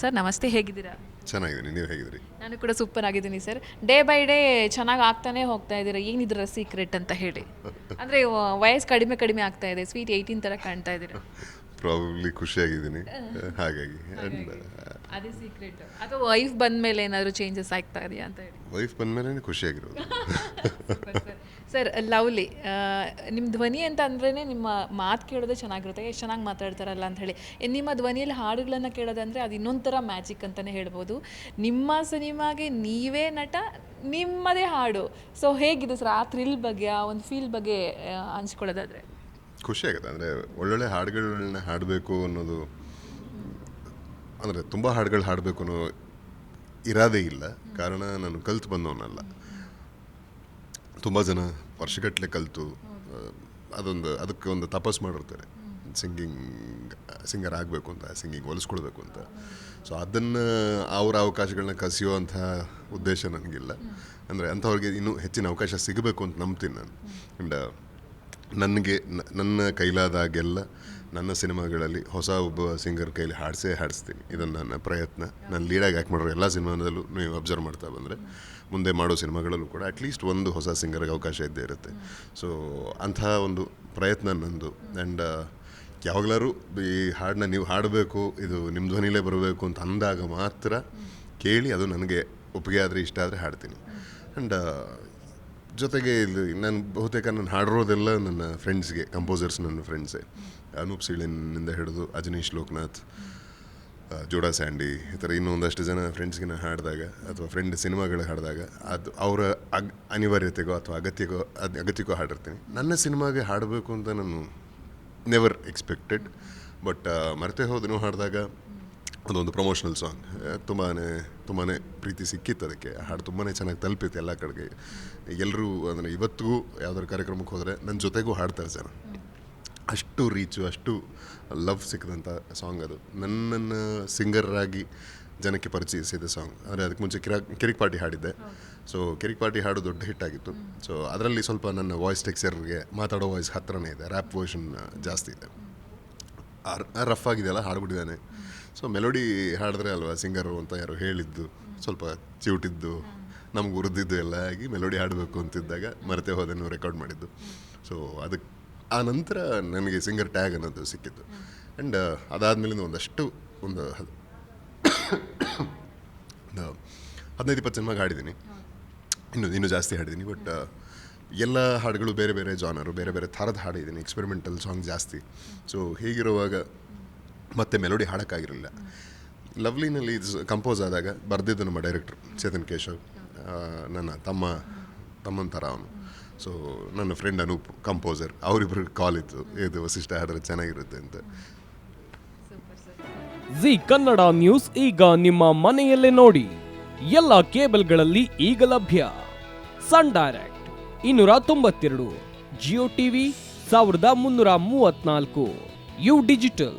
Sir ನಮಸ್ತೆ ಹೇಗಿದ್ದೀರಾ? ಚೆನ್ನಾಗಿದ್ದೀನಿ ನೀವು ಹೇಗಿದ್ದೀರಿ? ನಾನು ಕೂಡ ಸೂಪರ್ ಆಗಿದ್ದೀನಿ ಸರ್. ಡೇ ಬೈ ಡೇ ಚೆನ್ನಾಗಿ ಆಗ್ತಾನೆ ಹೋಗ್ತಾ ಇದ್ದೀರಾ? ಏನಿದ್ರ ಸೀಕ್ರೆಟ್ ಅಂತ ಹೇಳಿ. ಅಂದರೆ ವಯಸ್ಸು ಕಡಿಮೆ ಕಡಿಮೆ ಆಗ್ತಾ ಇದೆ. ಸ್ವೀಟ್ ಏಯ್ಟೀನ್ ಥರ ಕಾಣ್ತಾ ಇದ್ದೀರಾ? ಪ್ರಾಬಬ್ಲಿ ಖುಷಿಯಾಗಿದ್ದೀನಿ. ಹಾಗಾಗಿ. ಆ್ಯಂಡ್ ಅದೇ ಸೀಕ್ರೆಟ್ ಅದು ವೈಫ್ ಬಂದ ಮೇಲೆ ಏನಾದರೂ ಚೇಂಜಸ್ ಆಗ್ತಾ ಇದೆಯಾ ಅಂತ ಹೇಳಿ? ವೈಫ್ ಬಂದಮೇಲೆ ಖುಷಿಯಾಗಿರೋದು. ಸರ್, ಲವ್ಲಿ ನಿಮ್ಮ ಧ್ವನಿ ಅಂತ ಅಂದ್ರೇ ನಿಮ್ಮ ಮಾತು ಕೇಳೋದೇ ಚೆನ್ನಾಗಿರುತ್ತೆ. ಎಷ್ಟು ಚೆನ್ನಾಗಿ ಮಾತಾಡ್ತಾರಲ್ಲ ಅಂತ ಹೇಳಿ. ನಿಮ್ಮ ಧ್ವನಿಯಲ್ಲಿ ಹಾಡುಗಳನ್ನು ಕೇಳೋದಂದರೆ ಅದು ಇನ್ನೊಂಥರ ಮ್ಯಾಜಿಕ್ ಅಂತಲೇ ಹೇಳ್ಬೋದು. ನಿಮ್ಮ ಸಿನಿಮಾಗೆ ನೀವೇ ನಟ, ನಿಮ್ಮದೇ ಹಾಡು. ಸೊ ಹೇಗಿದೆ ಸರ್ ಆ ಥ್ರಿಲ್ ಬಗ್ಗೆ, ಆ ಒಂದು ಫೀಲ್ ಬಗ್ಗೆ ಹಂಚ್ಕೊಳ್ಳೋದಾದರೆ? ಖುಷಿ ಖುಷಿಯಾಗುತ್ತೆ ಅಂದರೆ ಒಳ್ಳೊಳ್ಳೆ ಹಾಡುಗಳನ್ನ ಹಾಡಬೇಕು ಅನ್ನೋದು, ಅಂದರೆ ತುಂಬ ಹಾಡುಗಳು ಹಾಡಬೇಕು ಅನ್ನೋ ಇರಾದೇ ಇಲ್ಲ. ಕಾರಣ ನಾನು ಕಲ್ತು ಬಂದವನಲ್ಲ. ತುಂಬ ಜನ ವರ್ಷಗಟ್ಟಲೆ ಕಲಿತು ಅದೊಂದು, ಅದಕ್ಕೆ ಒಂದು ತಪಸ್ ಮಾಡಿರ್ತಾರೆ. ಸಿಂಗಿಂಗ್, ಸಿಂಗರ್ ಆಗಬೇಕು ಅಂತ, ಸಿಂಗಿಂಗ್ ಹೊಲಿಸ್ಕೊಳ್ಬೇಕು ಅಂತ. ಸೊ ಅದನ್ನು ಅವರ ಅವಕಾಶಗಳನ್ನ ಕಸಿಯುವಂಥ ಉದ್ದೇಶ ನನಗಿಲ್ಲ. ಅಂದರೆ ಅಂಥವ್ರಿಗೆ ಇನ್ನೂ ಹೆಚ್ಚಿನ ಅವಕಾಶ ಸಿಗಬೇಕು ಅಂತ ನಂಬ್ತೀನಿ ನಾನು. ಆ್ಯಂಡ್ ನನಗೆ ನನ್ನ ಕೈಲಾದಾಗೆಲ್ಲ ನನ್ನ ಸಿನಿಮಾಗಳಲ್ಲಿ ಹೊಸ ಒಬ್ಬ ಸಿಂಗರ್ ಕೈಲಿ ಹಾಡಿಸೇ ಹಾಡಿಸ್ತೀನಿ. ಇದನ್ನು ನನ್ನ ಪ್ರಯತ್ನ. ನಾನು ಲೀಡಾಗಿ ಆ್ಯಕ್ಟ್ ಮಾಡಿರೋ ಎಲ್ಲ ಸಿನಿಮಾದಲ್ಲೂ ನೀವು ಅಬ್ಸರ್ವ್ ಮಾಡ್ತಾ ಬಂದರೆ ಮುಂದೆ ಮಾಡೋ ಸಿನಿಮಾಗಳಲ್ಲೂ ಕೂಡ ಅಟ್ಲೀಸ್ಟ್ ಒಂದು ಹೊಸ ಸಿಂಗರ್ಗೆ ಅವಕಾಶ ಇದ್ದೇ ಇರುತ್ತೆ. ಸೊ ಅಂತಹ ಒಂದು ಪ್ರಯತ್ನ ನಂದು. ಆ್ಯಂಡ್ ಯಾವಾಗಲಾರು ಈ ಹಾಡನ್ನ ನೀವು ಹಾಡಬೇಕು, ಇದು ನಿಮ್ಮ ಧ್ವನಿಲೇ ಬರಬೇಕು ಅಂತ ಅಂದಾಗ ಮಾತ್ರ ಕೇಳಿ ಅದು ನನಗೆ ಒಪ್ಪಿಗೆ ಆದರೆ ಇಷ್ಟ ಆದರೆ ಹಾಡ್ತೀನಿ. ಆ್ಯಂಡ್ ಜೊತೆಗೆ ಇಲ್ಲಿ ನಾನು ಬಹುತೇಕ ನಾನು ಹಾಡಿರೋದೆಲ್ಲ ನನ್ನ ಫ್ರೆಂಡ್ಸ್ಗೆ ಕಂಪೋಸರ್ಸ್ ನನ್ನ ಫ್ರೆಂಡ್ಸೇ ಅನೂಪ್ ಸೀಳಿನಿಂದ ಹಿಡಿದು ಅಜನೀಶ್ ಲೋಕನಾಥ್ ಜೋಡಾ ಸ್ಯಾಂಡಿ, ಈ ಥರ ಇನ್ನೂ ಒಂದಷ್ಟು ಜನ ಫ್ರೆಂಡ್ಸ್ಗೆ ನಾನು ಹಾಡಿದಾಗ ಅಥವಾ ಫ್ರೆಂಡ್ ಸಿನಿಮಾಗಳು ಹಾಡಿದಾಗ ಅದು ಅವರ ಅಗ್, ಅನಿವಾರ್ಯತೆಗೋ ಅಥವಾ ಅಗತ್ಯಗೋ, ಅದು, ಅಗತ್ಯಕ್ಕೋ ಹಾಡಿರ್ತೀನಿ. ನನ್ನ ಸಿನಿಮಾಗೆ ಹಾಡಬೇಕು ಅಂತ ನಾನು ನೆವರ್ ಎಕ್ಸ್ಪೆಕ್ಟೆಡ್ ಬಟ್ ಮರೆತೇ ಹೋದನು ಹಾಡಿದಾಗ ಅದೊಂದು ಪ್ರಮೋಷನಲ್ ಸಾಂಗ್ ತುಂಬಾ ತುಂಬಾ ಪ್ರೀತಿ ಸಿಕ್ಕಿತ್ತು ಅದಕ್ಕೆ. ಹಾಡು ತುಂಬಾ ಚೆನ್ನಾಗಿ ತಲುಪಿತ್ತು ಎಲ್ಲ ಕಡೆಗೆ. ಎಲ್ಲರೂ ಅಂದರೆ ಇವತ್ತಿಗೂ ಯಾವ್ದಾದ್ರು ಕಾರ್ಯಕ್ರಮಕ್ಕೆ ಹೋದರೆ ನನ್ನ ಜೊತೆಗೂ ಹಾಡ್ತಾರೆ ಜನ. ಅಷ್ಟು ರೀಚು ಅಷ್ಟು ಲವ್ ಸಿಕ್ಕಿದಂಥ ಸಾಂಗ್ ಅದು. ನನ್ನನ್ನು ಸಿಂಗರಾಗಿ ಜನಕ್ಕೆ ಪರಿಚಯಿಸಿದ ಸಾಂಗ್ ಅಂದರೆ ಅದಕ್ಕೆ ಮುಂಚೆ ಕಿರಾ ಕಿರಿಕ್ ಪಾರ್ಟಿ ಹಾಡಿದ್ದೆ. ಸೊ ಕಿರಿಕ್ ಪಾರ್ಟಿ ಹಾಡು ದೊಡ್ಡ ಹಿಟ್ ಆಗಿತ್ತು. ಸೊ ಅದರಲ್ಲಿ ಸ್ವಲ್ಪ ನನ್ನ ವಾಯ್ಸ್ ಟೆಕ್ಸ್ಚರ್ಗೆ ಮಾತಾಡೋ ವಾಯ್ಸ್ ಹತ್ರನೇ ಇದೆ. ರ್ಯಾಪ್ ವರ್ಷನ್ ಜಾಸ್ತಿ ಇದೆ. ರಫ್ ಆಗಿದೆಯಲ್ಲ ಹಾಡ್ಬಿಟ್ಟಿದ್ದಾನೆ. ಸೊ ಮೆಲೋಡಿ ಹಾಡಿದ್ರೆ ಅಲ್ವಾ ಸಿಂಗರು ಅಂತ ಯಾರು ಹೇಳಿದ್ದು, ಸ್ವಲ್ಪ ಚಿವುಟಿದ್ದು, ನಮ್ಗೆ ಉರಿದಿದ್ದು ಎಲ್ಲ ಆಗಿ ಮೆಲೋಡಿ ಹಾಡಬೇಕು ಅಂತಿದ್ದಾಗ ಮರೆತೆ ಹೋದನ್ನು ರೆಕಾರ್ಡ್ ಮಾಡಿದ್ದು. ಸೊ ಅದಕ್ಕೆ ಆ ನಂತರ ನನಗೆ ಸಿಂಗರ್ ಟ್ಯಾಗ್ ಅನ್ನೋದು ಸಿಕ್ಕಿತ್ತು ಆ್ಯಂಡ್ ಅದಾದಮೇಲಿಂದ ಒಂದಷ್ಟು, ಒಂದು ಒಂದು ಹದಿನೈದು, ಇಪ್ಪತ್ತು ಸಿನಿಮಾಗೆ ಹಾಡಿದ್ದೀನಿ. ಇನ್ನು, ಇನ್ನೂ ಜಾಸ್ತಿ ಹಾಡಿದ್ದೀನಿ ಬಟ್ ಎಲ್ಲ ಹಾಡುಗಳು ಬೇರೆ ಬೇರೆ ಜಾನರು ಬೇರೆ ಬೇರೆ ಥರದ ಹಾಡಿದ್ದೀನಿ ಎಕ್ಸ್ಪೆರಿಮೆಂಟಲ್ ಸಾಂಗ್ ಜಾಸ್ತಿ. ಸೊ ಹೀಗಿರುವಾಗ ಮತ್ತೆ ಮೆಲೋಡಿ ಹಾಡೋಕ್ಕಾಗಿರಲಿಲ್ಲ. ಲವ್ಲಿನಲ್ಲಿ ಇದು ಕಂಪೋಸ್ ಆದಾಗ ಬರೆದಿದ್ದು ನಮ್ಮ ಡೈರೆಕ್ಟ್ರು ಚೇತನ್ ಕೇಶವ್ ನನ್ನ ತಮ್ಮ, ತಮ್ಮನ ಥರ ಅವನು. ಸೊ ನನ್ನ ಫ್ರೆಂಡ್ ಅನೂಪ್ ಕಂಪೋಸರ್ ಅವರಿಬ್ಬರಿಗೆ ಕಾಲ್ ಇತ್ತು. ಇದು ವಸಿಷ್ಠ ಹಾಡಿದ್ರೆ ಚೆನ್ನಾಗಿರುತ್ತೆ ಅಂತ. ಜಿ ಕನ್ನಡ ನ್ಯೂಸ್ ಈಗ ನಿಮ್ಮ ಮನೆಯಲ್ಲೇ ನೋಡಿ. ಎಲ್ಲ ಕೇಬಲ್ಗಳಲ್ಲಿ ಈಗ ಲಭ್ಯ. ಸನ್ ಡೈರೆಕ್ಟ್ ಇನ್ನೂರ ತೊಂಬತ್ತೆರಡು, ಜಿಯೋ ಟಿವಿ ಸಾವಿರದ ಮುನ್ನೂರ ಮೂವತ್ನಾಲ್ಕು ಯು ಡಿಜಿಟಲ್.